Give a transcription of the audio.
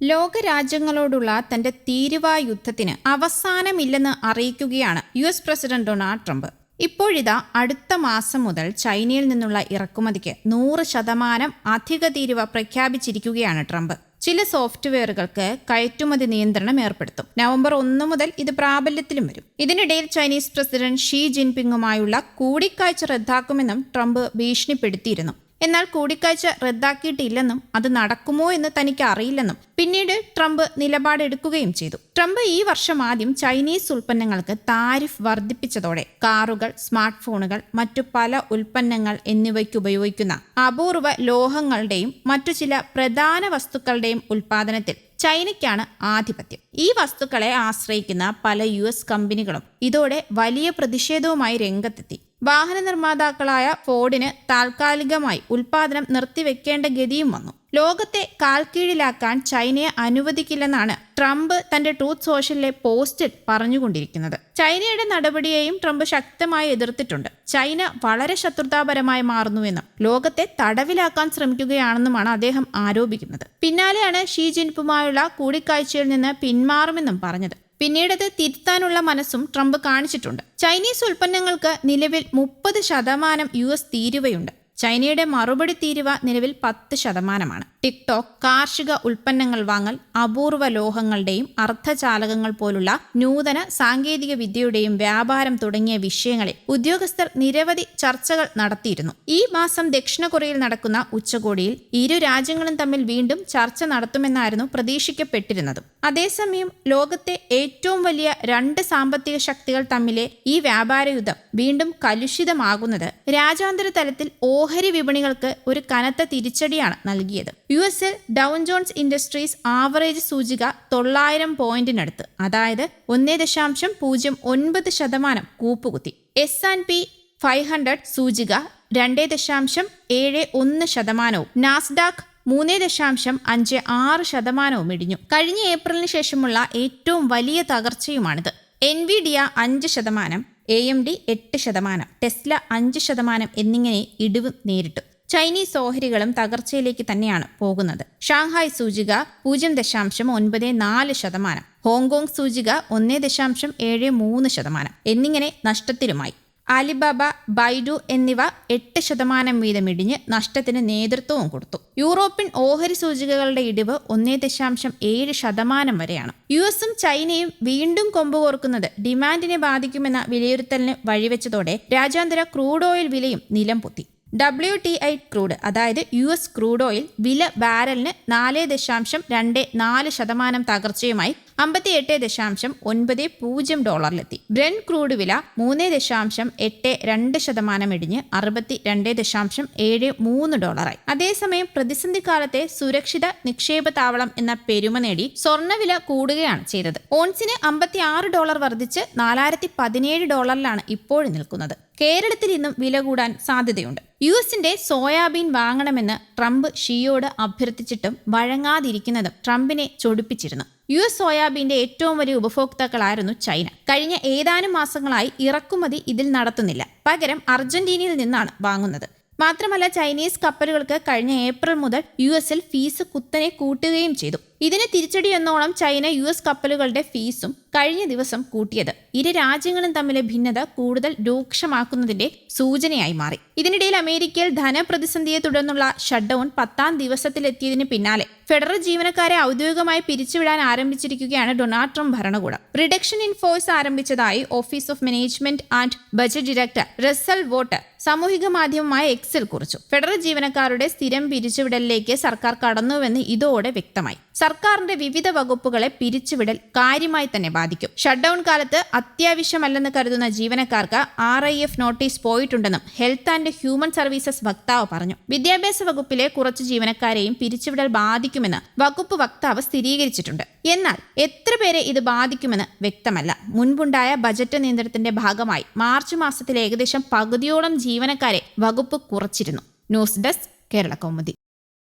ലോകരാജ്യങ്ങളോടുള്ള തന്റെ തീരുവ യുദ്ധത്തിന് അവസാനമില്ലെന്ന് അറിയിക്കുകയാണ് U S president Donald Trump. ഇപ്പോഴിതാ അടുത്ത മാസം മുതൽ ചൈനയിൽ നിന്നുള്ള ഇറക്കുമതിക്ക് നൂറ് ശതമാനം അധിക തീരുവ പ്രഖ്യാപിച്ചിരിക്കുകയാണ് ട്രംപ്. ചില സോഫ്റ്റ്വെയറുകൾക്ക് കയറ്റുമതി നിയന്ത്രണം ഏർപ്പെടുത്തും. നവംബർ ഒന്ന് മുതൽ ഇത് പ്രാബല്യത്തിലും വരും. ഇതിനിടയിൽ ചൈനീസ് പ്രസിഡന്റ് ഷീ ജിൻപിങ്ങുമായുള്ള കൂടിക്കാഴ്ച റദ്ദാക്കുമെന്നും ട്രംപ് ഭീഷണിപ്പെടുത്തിയിരുന്നു. എന്നാൽ കൂടിക്കാഴ്ച റദ്ദാക്കിയിട്ടില്ലെന്നും അത് നടക്കുമോ എന്ന് തനിക്ക് അറിയില്ലെന്നും പിന്നീട് ട്രംപ് നിലപാടെടുക്കുകയും ചെയ്തു. ട്രംപ് ഈ വർഷം ആദ്യം ചൈനീസ് ഉൽപ്പന്നങ്ങൾക്ക് താരിഫ് വർദ്ധിപ്പിച്ചതോടെ കാറുകൾ സ്മാർട്ട് ഫോണുകൾ മറ്റു പല ഉൽപ്പന്നങ്ങൾ എന്നിവയ്ക്ക് ഉപയോഗിക്കുന്ന അപൂർവ ലോഹങ്ങളുടെയും മറ്റു ചില പ്രധാന വസ്തുക്കളുടെയും ഉൽപാദനത്തിൽ ചൈനയ്ക്കാണ് ആധിപത്യം. ഈ വസ്തുക്കളെ ആശ്രയിക്കുന്ന പല യു എസ് കമ്പനികളും ഇതോടെ വലിയ പ്രതിഷേധവുമായി രംഗത്തെത്തി. വാഹന നിർമ്മാതാക്കളായ ഫോർഡിന് താൽക്കാലികമായി ഉൽപാദനം നിർത്തിവെക്കേണ്ട ഗതിയും വന്നു. ലോകത്തെ കാൽക്കീഴിലാക്കാൻ ചൈനയെ അനുവദിക്കില്ലെന്നാണ് ട്രംപ് തന്റെ ട്രൂത്ത് സോഷ്യലിലെ പോസ്റ്റിൽ പറഞ്ഞുകൊണ്ടിരിക്കുന്നത്. ചൈനയുടെ നടപടിയെയും ട്രംപ് ശക്തമായി എതിർത്തിട്ടുണ്ട്. ചൈന വളരെ ശത്രുതാപരമായി മാറുന്നുവെന്നും ലോകത്തെ തടവിലാക്കാൻ ശ്രമിക്കുകയാണെന്നുമാണ് അദ്ദേഹം ആരോപിക്കുന്നത്. പിന്നാലെയാണ് ഷീ ജിൻപുമായുള്ള കൂടിക്കാഴ്ചയിൽ നിന്ന് പിന്മാറുമെന്നും പറഞ്ഞത്. പിന്നീടത് തിരുത്താനുള്ള മനസ്സും ട്രംപ് കാണിച്ചിട്ടുണ്ട്. ചൈനീസ് ഉൽപ്പന്നങ്ങൾക്ക് നിലവിൽ മുപ്പത് ശതമാനം യു എസ് തീരുവയുണ്ട്. ചൈനയുടെ മറുപടി തീരുവ നിലവിൽ പത്ത് ശതമാനമാണ്. ടിക്ടോക്ക് കാർഷിക ഉൽപ്പന്നങ്ങൾ വാങ്ങൽ അപൂർവ ലോഹങ്ങളുടെയും അർദ്ധചാലകങ്ങൾ പോലുള്ള നൂതന സാങ്കേതിക വിദ്യയുടെയും വ്യാപാരം തുടങ്ങിയ വിഷയങ്ങളിൽ ഉദ്യോഗസ്ഥർ നിരവധി ചർച്ചകൾ നടത്തിയിരുന്നു. ഈ മാസം ദക്ഷിണ കൊറിയയിൽ നടക്കുന്ന ഉച്ചകോടിയിൽ ഇരു രാജ്യങ്ങളും തമ്മിൽ വീണ്ടും ചർച്ച നടത്തുമെന്നായിരുന്നു പ്രതീക്ഷിക്കപ്പെട്ടിരുന്നത്. അതേസമയം ലോകത്തെ ഏറ്റവും വലിയ രണ്ട് സാമ്പത്തിക ശക്തികൾ തമ്മിലെ ഈ വ്യാപാര യുദ്ധം വീണ്ടും കലുഷിതമാകുന്നത് രാജ്യാന്തര തലത്തിൽ ഓഹരി വിപണികൾക്ക് ഒരു കനത്ത തിരിച്ചടിയാണ് നൽകിയത്. യു എസിൽ ഡൗൺ ജോൺസ് ഇൻഡസ്ട്രീസ് ആവറേജ് സൂചിക തൊള്ളായിരം പോയിന്റിനടുത്ത്. അതായത് ഒന്നേ ദശാംശം പൂജ്യം ഒൻപത് ശതമാനം കൂപ്പുകുത്തി. S and P five hundred സൂചിക രണ്ടേ ദശാംശം ഏഴ് ഒന്ന് ശതമാനവും. നാസ്ഡാക്ക് മൂന്ന് ദശാംശം അഞ്ച് ആറ് ശതമാനവും ഇടിഞ്ഞു. കഴിഞ്ഞ ഏപ്രിലിന് ശേഷമുള്ള ഏറ്റവും വലിയ തകർച്ചയുമാണിത്. എൻ വി എൻവിഡിയ അഞ്ച് ശതമാനം എ എം ഡി എട്ട് ശതമാനം ടെസ്ല അഞ്ച് ശതമാനം എന്നിങ്ങനെ ഇടിവ് നേരിട്ടു. ചൈനീസ് ഓഹരികളും തകർച്ചയിലേക്ക് തന്നെയാണ് പോകുന്നത്. ഷാങ്ഹായ് സൂചിക പൂജ്യം ദശാംശം ഒൻപത് നാല് ശതമാനം. ഹോങ്കോങ് സൂചിക ഒന്ന് ദശാംശം ഏഴ് മൂന്ന് ശതമാനം. എന്നിങ്ങനെ നഷ്ടത്തിലുമായി. അലിബാബ ബൈഡു എന്നിവ എട്ട് ശതമാനം വീതം ഇടിഞ്ഞ് നഷ്ടത്തിന് നേതൃത്വവും കൊടുത്തു. യൂറോപ്യൻ ഓഹരി സൂചികകളുടെ ഇടിവ് ഒന്നേ ദശാംശം ഏഴ് ശതമാനം വരെയാണ്. യു എസും ചൈനയും വീണ്ടും കൊമ്പുകോർക്കുന്നത് ഡിമാൻഡിനെ ബാധിക്കുമെന്ന വിലയിരുത്തലിന് വഴിവെച്ചതോടെ രാജ്യാന്തര ക്രൂഡ് ഓയിൽ വിലയും നിലം പൊത്തി ഡബ്ല്യു ടി ഐ ക്രൂഡ് അതായത് യു എസ് ക്രൂഡ് ഓയിൽ വില ബാരലിന് നാല് ദശാംശം രണ്ട് നാല് ശതമാനം തകർച്ചയുമായി അമ്പത്തി എട്ട് ദശാംശം ഒൻപത് പൂജ്യം ഡോളറിലെത്തി. ബ്രെൻ ക്രൂഡ് വില മൂന്ന് ദശാംശം എട്ട് രണ്ട് ശതമാനം ഇടിഞ്ഞ് അറുപത്തി രണ്ട് ദശാംശം ഏഴ് മൂന്ന് ഡോളറായി. അതേസമയം പ്രതിസന്ധി കാലത്തെ സുരക്ഷിത നിക്ഷേപ താവളം എന്ന പെരുമ നേടി സ്വർണവില കൂടുകയാണ് ചെയ്തത്. ഓൺസിന് അമ്പത്തി ആറ് ഡോളർ വർദ്ധിച്ച് നാലായിരത്തി പതിനേഴ് ഡോളറിലാണ് ഇപ്പോൾ നിൽക്കുന്നത്. കേരളത്തിൽ ഇന്നും വില കൂടാൻ സാധ്യതയുണ്ട്. യു എസിന്റെ സോയാബീൻ വാങ്ങണമെന്ന് ട്രംപ് ഷിയോട് അഭ്യർത്ഥിച്ചിട്ടും വഴങ്ങാതിരിക്കുന്നതും ട്രംപിനെ ചൊടിപ്പിച്ചിരുന്നു. യു എസ് സോയാബീന്റെ ഏറ്റവും വലിയ ഉപഭോക്താക്കളായിരുന്നു ചൈന. കഴിഞ്ഞ ഏതാനും മാസങ്ങളായി ഇറക്കുമതി ഇതിൽ നടത്തുന്നില്ല. പകരം അർജന്റീനയിൽ നിന്നാണ് വാങ്ങുന്നത്. മാത്രമല്ല ചൈനീസ് കപ്പലുകൾക്ക് കഴിഞ്ഞ ഏപ്രിൽ മുതൽ യു എസിൽ ഫീസ് കുത്തനെ കൂട്ടുകയും ചെയ്തു. ഇതിന് തിരിച്ചടി എന്നോണം ചൈന യു എസ് കപ്പലുകളുടെ ഫീസും കഴിഞ്ഞ ദിവസം കൂട്ടിയത്. ഇരു രാജ്യങ്ങളും തമ്മിലെ ഭിന്നത കൂടുതൽ രൂക്ഷമാക്കുന്നതിന്റെ സൂചനയായി മാറി. ഇതിനിടയിൽ അമേരിക്കയിൽ ധനപ്രതിസന്ധിയെ തുടർന്നുള്ള ഷട്ട് ഡൌൺ പത്താം ദിവസത്തിലെത്തിയതിന് പിന്നാലെ ഫെഡറൽ ജീവനക്കാരെ ഔദ്യോഗികമായി പിരിച്ചുവിടാൻ ആരംഭിച്ചിരിക്കുകയാണ് ഡൊണാൾഡ് ട്രംപ് ഭരണകൂടം. റിഡക്ഷൻ ഇൻ ഫോഴ്സ് ആരംഭിച്ചതായി office of management and budget director Russell Vought സാമൂഹിക മാധ്യമമായ എക്സിൽ കുറിച്ചു. ഫെഡറൽ ജീവനക്കാരുടെ സ്ഥിരം പിരിച്ചുവിടലിലേക്ക് സർക്കാർ കടന്നുവെന്ന് ഇതോടെ വ്യക്തമായി. സർക്കാരിന്റെ വിവിധ വകുപ്പുകളെ പിരിച്ചുവിടൽ കാര്യമായി തന്നെ ബാധിക്കും. ഷട്ട്ഡൌൺ കാലത്ത് അത്യാവശ്യമല്ലെന്ന് കരുതുന്ന ജീവനക്കാർക്ക് ആർ ഐ എഫ് നോട്ടീസ് പോയിട്ടുണ്ടെന്നും ഹെൽത്ത് ആൻഡ് ഹ്യൂമൻ സർവീസസ് വക്താവ് പറഞ്ഞു. വിദ്യാഭ്യാസ വകുപ്പിലെ കുറച്ച് ജീവനക്കാരെയും പിരിച്ചുവിടൽ ബാധിക്കുമെന്ന് വകുപ്പ് വക്താവ് സ്ഥിരീകരിച്ചിട്ടുണ്ട്. എന്നാൽ എത്ര പേരെ ഇത് ബാധിക്കുമെന്ന് വ്യക്തമല്ല. മുൻപുണ്ടായ ബജറ്റ് നിയന്ത്രണത്തിന്റെ ഭാഗമായി മാർച്ച് മാസത്തിൽ ഏകദേശം പകുതിയോളം ജീവനക്കാരെ വകുപ്പ് കുറച്ചിരുന്നു. News desk Kerala Kaumudi.